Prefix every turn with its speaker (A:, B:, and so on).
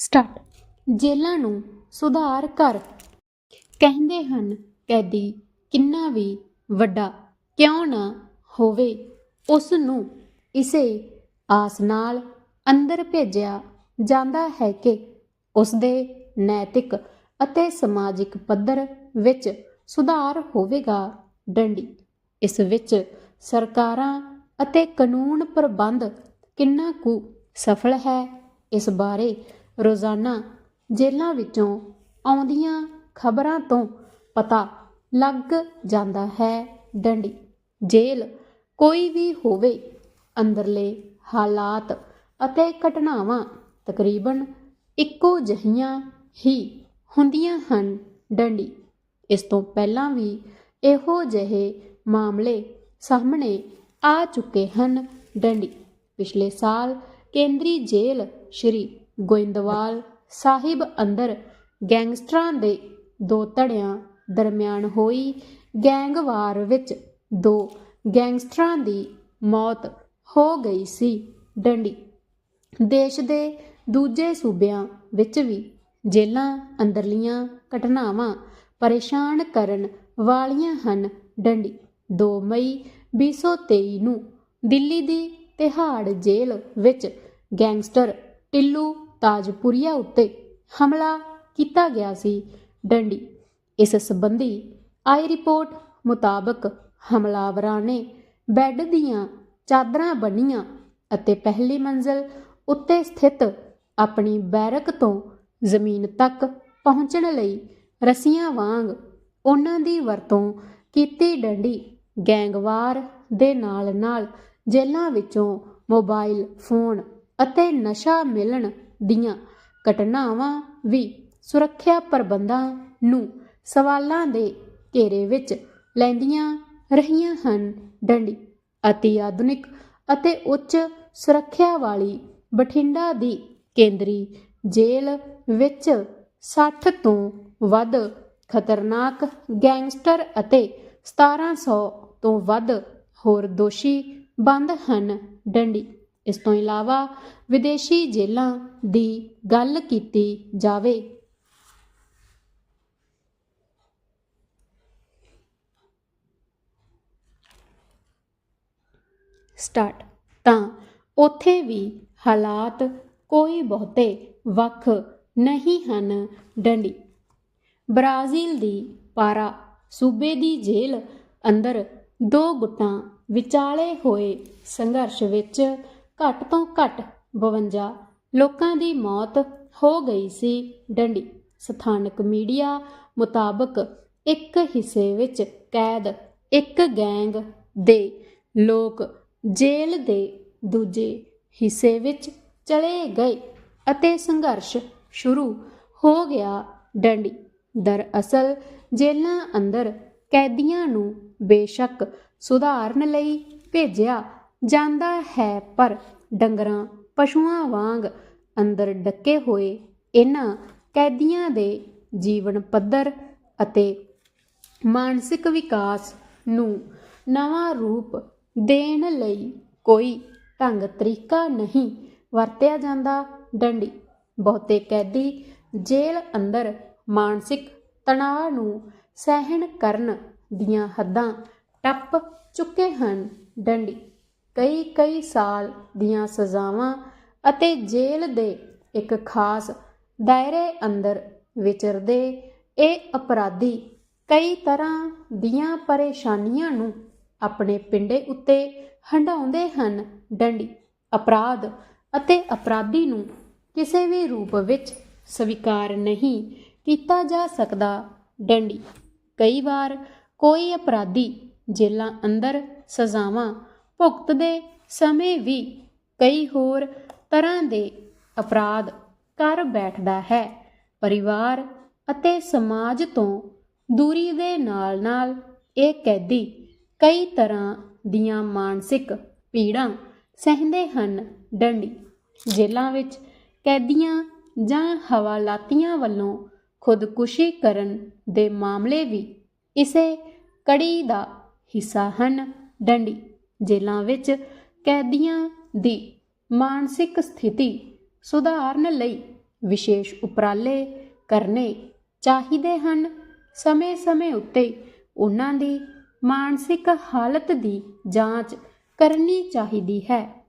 A: Start. ਜੇਲ੍ਹਾਂ ਨੂੰ ਸੁਧਾਰ ਕਰ। ਕਹਿੰਦੇ ਹਨ, ਕੈਦੀ ਕਿੰਨਾ ਵੀ ਵੱਡਾ ਕਿਉਂ ਨਾ ਹੋਵੇ ਉਸ ਨੂੰ ਇਸੇ ਆਸ ਨਾਲ ਅੰਦਰ ਭੇਜਿਆ ਜਾਂਦਾ ਹੈ ਕਿ ਉਸ ਦੇ ਨੈਤਿਕ ਅਤੇ ਸਮਾਜਿਕ ਪੱਧਰ ਵਿੱਚ ਸੁਧਾਰ ਹੋਵੇਗਾ ਡੰਡੀ। ਇਸ ਵਿੱਚ ਸਰਕਾਰਾਂ ਅਤੇ ਕਾਨੂੰਨ ਪ੍ਰਬੰਧ ਕਿੰਨਾ ਕੁ ਸਫਲ ਹੈ, ਇਸ ਬਾਰੇ ਰੋਜ਼ਾਨਾ ਜੇਲ੍ਹਾਂ ਵਿੱਚੋਂ ਆਉਂਦੀਆਂ ਖਬਰਾਂ ਤੋਂ ਪਤਾ ਲੱਗ ਜਾਂਦਾ ਹੈ ਡੰਡੀ। ਜੇਲ੍ਹ ਕੋਈ ਵੀ ਹੋਵੇ, ਅੰਦਰਲੇ ਹਾਲਾਤ ਅਤੇ ਘਟਨਾਵਾਂ ਤਕਰੀਬਨ ਇੱਕੋ ਜਿਹੀਆਂ ਹੀ ਹੁੰਦੀਆਂ ਹਨ ਡੰਡੀ। ਇਸ ਤੋਂ ਪਹਿਲਾਂ ਵੀ ਇਹੋ ਜਿਹੇ ਮਾਮਲੇ ਸਾਹਮਣੇ ਆ ਚੁੱਕੇ ਹਨ ਡੰਡੀ। ਪਿਛਲੇ ਸਾਲ ਕੇਂਦਰੀ ਜੇਲ੍ਹ ਸ਼੍ਰੀ ਗੋਇੰਦਵਾਲ ਸਾਹਿਬ ਅੰਦਰ ਗੈਂਗਸਟਰਾਂ ਦੇ ਦੋ ਧੜਿਆਂ ਦਰਮਿਆਨ ਹੋਈ ਗੈਂਗਵਾਰ ਵਿੱਚ ਦੋ ਗੈਂਗਸਟਰਾਂ ਦੀ ਮੌਤ ਹੋ ਗਈ ਸੀ ਡੰਡੀ। ਦੇਸ਼ ਦੇ ਦੂਜੇ ਸੂਬਿਆਂ ਵਿੱਚ ਵੀ ਜੇਲ੍ਹਾਂ ਅੰਦਰਲੀਆਂ ਘਟਨਾਵਾਂ ਪਰੇਸ਼ਾਨ ਕਰਨ ਵਾਲੀਆਂ ਹਨ ਡੰਡੀ। 2 ਮਈ 2023 ਨੂੰ ਦਿੱਲੀ ਦੀ ਤਿਹਾੜ ਜੇਲ੍ਹ ਵਿੱਚ ਗੈਂਗਸਟਰ ਟਿੱਲੂ ਤਾਜਪੁਰੀਆ ਉੱਤੇ ਹਮਲਾ ਕੀਤਾ ਗਿਆ ਸੀ। ਡੰਡੀ, ਇਸ ਸੰਬੰਧੀ ਆਈ ਰਿਪੋਰਟ ਮੁਤਾਬਕ ਹਮਲਾਵਰਾਂ ਨੇ ਬੈੱਡ ਦੀਆਂ ਚਾਦਰਾਂ ਬੰਨੀਆਂ ਅਤੇ ਪਹਿਲੀ ਮੰਜ਼ਲ ਉੱਤੇ ਸਥਿਤ ਆਪਣੀ ਬੈਰਕ ਤੋਂ ਜ਼ਮੀਨ ਤੱਕ ਪਹੁੰਚਣ ਲਈ ਰੱਸੀਆਂ ਵਾਂਗ ਉਹਨਾਂ ਦੀ ਵਰਤੋਂ ਕੀਤੀ। ਡੰਡੀ, ਗੈਂਗਵਾਰ ਦੇ ਨਾਲ ਨਾਲ ਜੇਲ੍ਹਾਂ ਵਿੱਚੋਂ ਮੋਬਾਈਲ ਫੋਨ ਅਤੇ ਨਸ਼ਾ ਮਿਲਣ ਦੀਆਂ ਘਟਨਾਵਾਂ ਵੀ ਸੁਰੱਖਿਆ ਪ੍ਰਬੰਧਾਂ ਨੂੰ ਸਵਾਲਾਂ ਦੇ ਘੇਰੇ ਵਿੱਚ ਲੈਂਦੀਆਂ ਰਹੀਆਂ ਹਨ। ਡੰਡੀ, ਅਤੀ ਆਧੁਨਿਕ ਅਤੇ ਉੱਚ ਸੁਰੱਖਿਆ ਵਾਲੀ ਬਠਿੰਡਾ ਦੀ ਕੇਂਦਰੀ ਜੇਲ੍ਹ ਵਿੱਚ 60 ਤੋਂ ਵੱਧ ਖਤਰਨਾਕ ਗੈਂਗਸਟਰ ਅਤੇ 1700 ਤੋਂ ਵੱਧ ਹੋਰ ਦੋਸ਼ੀ ਬੰਦ ਹਨ। ਡੰਡੀ ਇਸ ਤੋਂ ਇਲਾਵਾ ਵਿਦੇਸ਼ੀ ਜੇਲ੍ਹਾਂ ਦੀ ਗੱਲ ਕੀਤੀ ਜਾਵੇ। ਸਟਾਰਟ। ਤਾਂ ਉੱਥੇ ਵੀ ਹਾਲਾਤ ਕੋਈ ਬਹੁਤੇ ਵੱਖ ਨਹੀਂ ਹਨ ਡੰਡੀ। ਬ੍ਰਾਜ਼ੀਲ ਦੀ ਪਾਰਾ ਸੂਬੇ ਦੀ ਜੇਲ੍ਹ ਅੰਦਰ ਦੋ ਗੁੱਟਾਂ ਵਿਚਾਲੇ ਹੋਏ ਸੰਘਰਸ਼ ਵਿੱਚ ਘੱਟ ਤੋਂ ਘੱਟ 52 ਲੋਕਾਂ ਦੀ ਮੌਤ ਹੋ ਗਈ ਸੀ ਡੰਡੀ। ਸਥਾਨਕ ਮੀਡੀਆ ਮੁਤਾਬਕ ਇੱਕ ਹਿੱਸੇ ਵਿੱਚ ਕੈਦ ਇੱਕ ਗੈਂਗ ਦੇ ਲੋਕ ਜੇਲ੍ਹ ਦੇ ਦੂਜੇ ਹਿੱਸੇ ਵਿੱਚ ਚਲੇ ਗਏ ਅਤੇ ਸੰਘਰਸ਼ ਸ਼ੁਰੂ ਹੋ ਗਿਆ ਡੰਡੀ। ਦਰਅਸਲ ਜੇਲ੍ਹਾਂ ਅੰਦਰ ਕੈਦੀਆਂ ਨੂੰ ਬੇਸ਼ੱਕ ਸੁਧਾਰਨ ਲਈ ਭੇਜਿਆ ਜਾਂਦਾ ਹੈ, ਪਰ ਡੰਗਰਾਂ, ਪਸ਼ੂਆਂ ਵਾਂਗ ਅੰਦਰ ਡੱਕੇ ਹੋਏ ਇਹਨਾਂ ਕੈਦੀਆਂ ਦੇ ਜੀਵਨ ਪੱਧਰ ਅਤੇ ਮਾਨਸਿਕ ਵਿਕਾਸ ਨੂੰ ਨਵਾਂ ਰੂਪ ਦੇਣ ਲਈ ਕੋਈ ਢੰਗ ਤਰੀਕਾ ਨਹੀਂ ਵਰਤਿਆ ਜਾਂਦਾ। ਡੰਡੀ, ਬਹੁਤੇ ਕੈਦੀ ਜੇਲ੍ਹ ਅੰਦਰ ਮਾਨਸਿਕ ਤਣਾਅ ਨੂੰ ਸਹਿਣ ਕਰਨ ਦੀਆਂ ਹੱਦਾਂ ਟੱਪ ਚੁੱਕੇ ਹਨ। ਡੰਡੀ ਕਈ ਕਈ ਸਾਲ ਦੀਆਂ ਸਜ਼ਾਵਾਂ ਅਤੇ ਜੇਲ੍ਹ ਦੇ ਇੱਕ ਖਾਸ ਦਾਇਰੇ ਅੰਦਰ ਵਿਚਰਦੇ ਇਹ ਅਪਰਾਧੀ ਕਈ ਤਰ੍ਹਾਂ ਦੀਆਂ ਪਰੇਸ਼ਾਨੀਆਂ ਨੂੰ ਆਪਣੇ ਪਿੰਡੇ ਉੱਤੇ ਹੰਡਾਉਂਦੇ ਹਨ। ਡੰਡੀ, ਅਪਰਾਧ ਅਤੇ ਅਪਰਾਧੀ ਨੂੰ ਕਿਸੇ ਵੀ ਰੂਪ ਵਿੱਚ ਸਵੀਕਾਰ ਨਹੀਂ ਕੀਤਾ ਜਾ ਸਕਦਾ। ਡੰਡੀ, ਕਈ ਵਾਰ ਕੋਈ ਅਪਰਾਧੀ ਜੇਲ੍ਹਾਂ ਅੰਦਰ ਸਜ਼ਾਵਾਂ ਭੁਗਤਦੇ ਸਮੇਂ ਵੀ ਕਈ ਹੋਰ ਤਰ੍ਹਾਂ ਦੇ ਅਪਰਾਧ ਕਰ ਬੈਠਦਾ ਹੈ। ਪਰਿਵਾਰ ਅਤੇ ਸਮਾਜ ਤੋਂ ਦੂਰੀ ਦੇ ਨਾਲ-ਨਾਲ ਇਹ ਕੈਦੀ ਕਈ ਤਰ੍ਹਾਂ ਦੀਆਂ ਮਾਨਸਿਕ ਪੀੜਾਂ ਸਹਿੰਦੇ ਹਨ। ਡੰਡੀ ਜੇਲ੍ਹਾਂ ਵਿੱਚ ਕੈਦੀਆਂ ਜਾਂ ਹਵਾਲਾਤੀਆਂ ਵੱਲੋਂ ਖੁਦਕੁਸ਼ੀ ਕਰਨ ਦੇ ਮਾਮਲੇ ਵੀ ਇਸੇ ਕੜੀ ਦਾ ਹਿੱਸਾ ਹਨ। ਡੰਡੀ ਜੇਲ੍ਹਾਂ ਵਿੱਚ ਕੈਦੀਆਂ ਦੀ ਮਾਨਸਿਕ ਸਥਿਤੀ ਸੁਧਾਰਨ ਲਈ ਵਿਸ਼ੇਸ਼ ਉਪਰਾਲੇ ਕਰਨੇ ਚਾਹੀਦੇ ਹਨ। ਸਮੇਂ-ਸਮੇਂ ਉੱਤੇ ਉਹਨਾਂ ਦੀ ਮਾਨਸਿਕ ਹਾਲਤ ਦੀ ਜਾਂਚ ਕਰਨੀ ਚਾਹੀਦੀ ਹੈ।